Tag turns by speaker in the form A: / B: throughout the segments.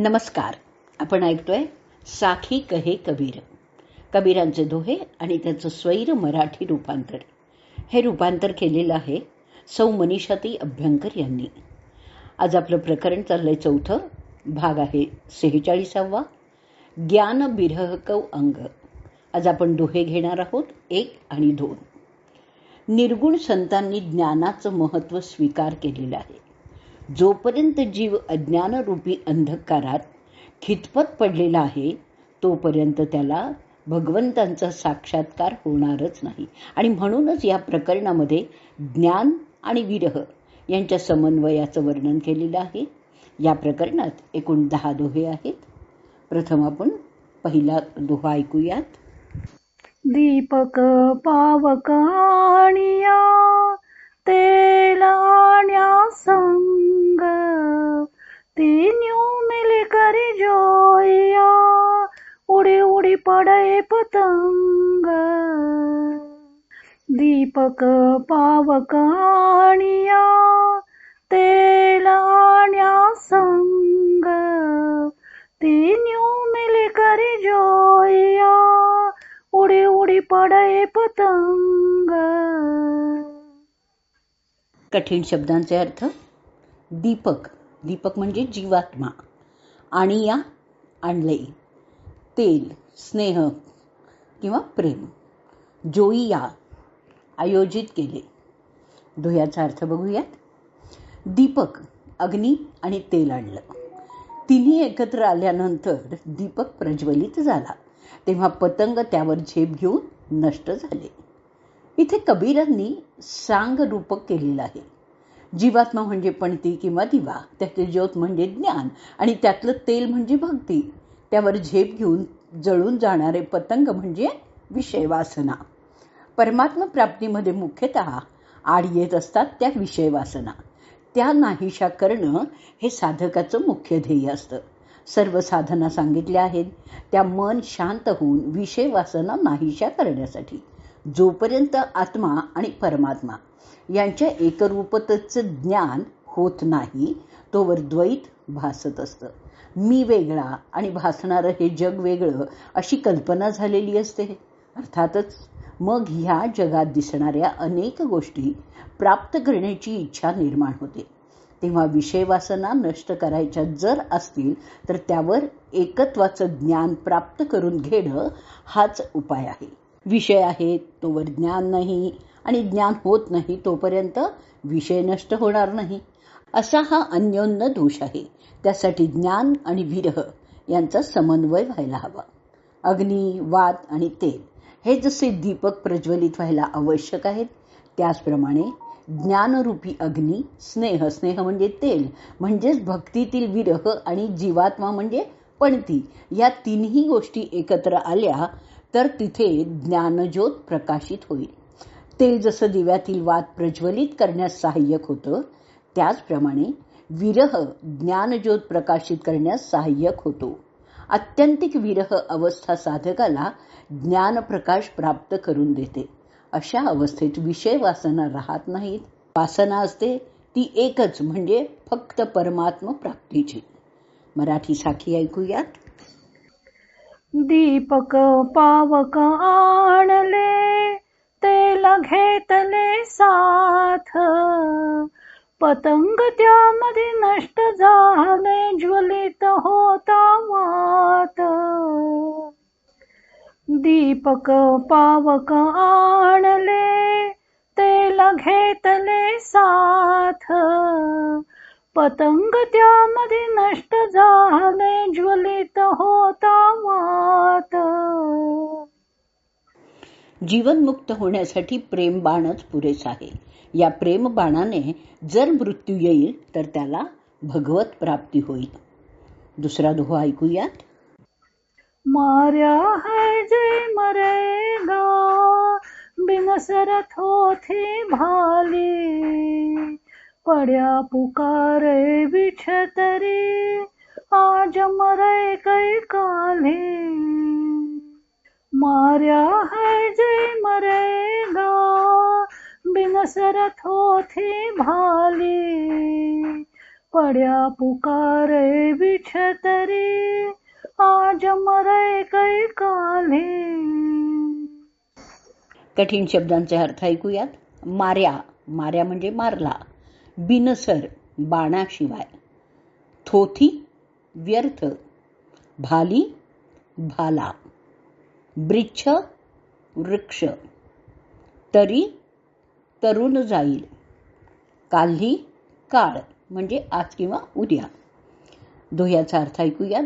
A: नमस्कार. आपण ऐकतोय साखी कहे कबीर. कबीरांचे दोहे आणि त्याचं स्वैर मराठी रूपांतर. हे रूपांतर केलेलं आहे सौ मनीषाती अभ्यंकर यांनी. आज आपलं प्रकरण चाललंय चौथं. भाग आहे सेहेचाळीसावा. ज्ञान बिरहकव अंग. आज आपण दोहे घेणार आहोत एक आणि दोन. निर्गुण संतांनी ज्ञानाचं महत्त्व स्वीकार केलेलं आहे. जोपर्यंत जीव अज्ञानरूपी अंधकारात खितपत पडलेला आहे तोपर्यंत त्याला भगवंतांचा साक्षात्कार होणारच नाही. आणि म्हणूनच या प्रकरणामध्ये ज्ञान आणि विरह यांच्या समन्वयाचं वर्णन केलेलं आहे. या प्रकरणात एकूण दहा दोहे आहेत. प्रथम आपण पहिला दोहा ऐकूयात.
B: दीपक पावकाणिया तेलाण्या संग तीन्यू मिली करी जोया उडी उडी पडे पतंग. दीपक पावकाणिया तेलाण्या संग. तीन्यू मिली करी जोया उडी उडी पडे पतंग.
A: कठीण शब्दांचे अर्थ दीपक. दीपक म्हणजे जीवात्मा. आणि या आणले तेल स्नेह किंवा प्रेम. जोईया आयोजित केले. धुयाचा अर्थ बघूयात. दीपक अग्नी आणि तेल आणलं. तिन्ही एकत्र आल्यानंतर दीपक प्रज्वलित झाला. तेव्हा पतंग त्यावर झेप घेऊन नष्ट झाले. इथे कबीरांनी सांग रूपक केलेलं आहे. जीवात्मा म्हणजे पणती किंवा दिवा त्यातील ज्योत म्हणजे ज्ञान आणि त्यातलं तेल म्हणजे भक्ती. त्यावर झेप घेऊन जळून जाणारे पतंग म्हणजे विषयवासना. परमात्मा परमात्म प्राप्तीमध्ये मुख्यतः आड येत असतात त्या विषयवासना. त्या नाहीशा करणं हे साधकाचं मुख्य ध्येय असतं. सर्व साधना सांगितल्या आहेत. त्या मन शांत होऊन विषयवासना नाहीशा करण्यासाठी. जोपर्यंत आत्मा आणि परमात्मा यांच्या एकरूपतेचं ज्ञान होत नाही तोवर द्वैत भासत असतं. मी वेगळा आणि भासणारं हे जग वेगळं अशी कल्पना झालेली असते. अर्थातच मग ह्या जगात दिसणाऱ्या अनेक गोष्टी प्राप्त करण्याची इच्छा निर्माण होते. तेव्हा विषयवासना नष्ट करायच्या जर असतील तर त्यावर एकत्वाचं ज्ञान प्राप्त करून घेणं हाच उपाय आहे. विषय आहे तोवर ज्ञान नाही आणि ज्ञान होत नाही तोपर्यंत विषय नष्ट होणार नाही. असा हा अन्योन्य दोष आहे. त्यासाठी ज्ञान आणि विरह यांचा समन्वय व्हायला हवा. अग्नी वात आणि तेल हे जसे दीपक प्रज्वलित व्हायला आवश्यक आहेत त्याचप्रमाणे ज्ञानरूपी अग्नी स्नेह स्नेह म्हणजे तेल म्हणजेच भक्तीतील विरह आणि जीवात्मा म्हणजे पणती या तिन्ही गोष्टी एकत्र आल्या तर तिथे ज्ञानज्योत प्रकाशित होईल. तेल जसं दिव्यातील वाद प्रज्वलित करण्यास सहाय्यक होतं त्याचप्रमाणे विरह ज्ञानज्योत प्रकाशित करण्यास सहाय्यक होतो. आत्यंतिक विरह अवस्था साधकाला ज्ञानप्रकाश प्राप्त करून देते. अशा अवस्थेत विषय वासना राहत नाहीत. वासना असते ती एकच म्हणजे फक्त परमात्म प्राप्तीची. मराठी साखी ऐकूयात.
B: दीपक पावक आणले. तिला घेतले साथ. पतंग त्यामध्ये नष्ट झाले ज्वलित होता वात. दीपक पावक आणले तेला घेतले साथ. पतंग त्यामध्ये नष्ट झाले ज्वलित होता वात.
A: जीवनमुक्त होण्यासाठी प्रेमबाणच पुरेसा आहे. या प्रेमबाणाने जर मृत्यू येईल तर त्याला भगवत प्राप्ती होईल. दुसरा दोहा ऐकूयात.
B: मार्या है जे मरेगा बिनसरत होती भाली. पड्या पुकारे बिछतरी आज मरे कै काली. मार्या है मरेगा बिनसरत होती भाली। पड्या पुकारे बिछतरे आज मरे कै काले।
A: कठीण शब्दांचे अर्थ ऐकूयात. माऱ्या माऱ्या म्हणजे मारला. बिनसर बाणाशिवाय. थोथी व्यर्थ. भाली भाला. बृच्छ वृक्ष. तरी तरुण जाईल. काल्ही काळ म्हणजे आज किंवा उद्या. दोह्याचा अर्थ ऐकूयात.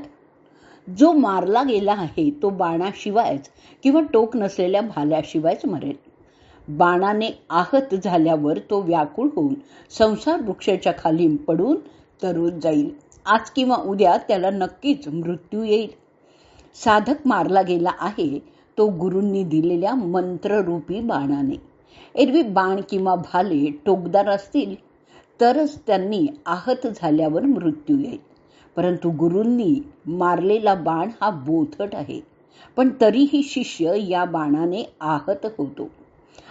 A: जो मारला गेला आहे तो बाणाशिवायच किंवा टोक नसलेल्या भाल्याशिवायच मरेल. बाणाने आहत झाल्यावर तो व्याकुळ होऊन संसार वृक्षाच्या खाली पडून तरुण जाईल. आज किंवा उद्या त्याला नक्कीच मृत्यू येईल. साधक मारला गेला आहे तो गुरूंनी दिलेल्या मंत्ररूपी बाणाने. एरवी बाण किंवा भाले टोकदार असतील तरच त्यांनी आहत झाल्यावर मृत्यू येईल. परंतु गुरूंनी मारलेला बाण हा बोथट आहे पण तरीही शिष्य या बाणाने आहत होतो.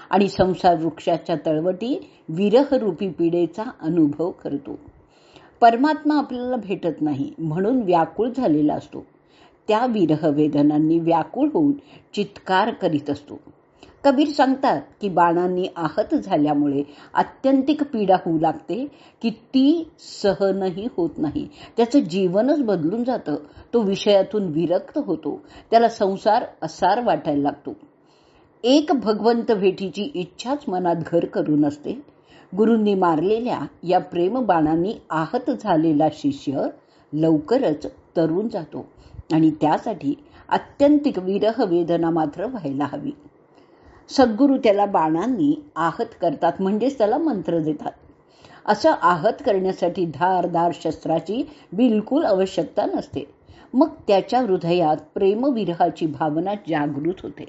A: आणि संसार वृक्षाच्या तळवटी विरहरूपी पिढेचा अनुभव करतो. परमात्मा आपल्याला भेटत नाही म्हणून व्याकुळ झालेला असतो. त्या विरह वेदनांनी व्याकुळ होऊन चित्कार करीत असतो. कबीर सांगतात की बाणांनी आहत झाल्यामुळे अत्यंतिक पीडा होऊ लागते की ती सहनही होत नाही. त्याचं जीवनच बदलून जातं. तो विषयातून विरक्त होतो. त्याला संसार असार वाटायला लागतो. एक भगवंत भेटीची इच्छाच मनात घर करून असते. गुरूंनी मारलेल्या या प्रेम बाणांनी आहत झालेला शिष्य लवकरच तरुण जातो. आणि त्यासाठी आत्यंतिक विरह वेदना मात्र व्हायला हवी. सद्गुरू त्याला बाणांनी आहत करतात म्हणजेच त्याला मंत्र देतात. असं आहत करण्यासाठी धारदार शस्त्राची बिलकुल आवश्यकता नसते. मग त्याच्या हृदयात प्रेमविरहाची भावना जागृत होते.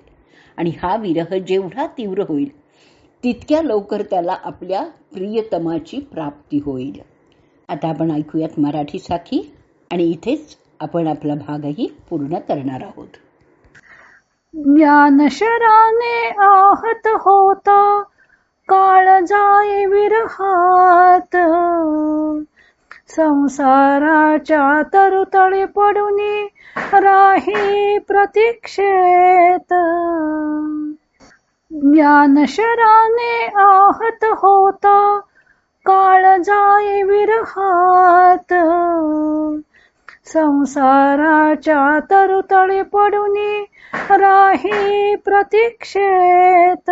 A: आणि हा विरह जेवढा तीव्र होईल तितक्या लवकर त्याला आपल्या प्रियतमाची प्राप्ती होईल. आता आपण ऐकूयात मराठी साखी आणि इथेच आपण आपला भागही पूर्ण करणार आहोत.
B: ज्ञानशराने आहत होता काळ जाय विरहात. संसाराच्या तरुतळी पडून राही प्रतीक्षेत. ज्ञानशराने आहत होता काळ जाय विरहात. संसाराच्या तरुतळी पडूनी राही प्रतीक्षेत.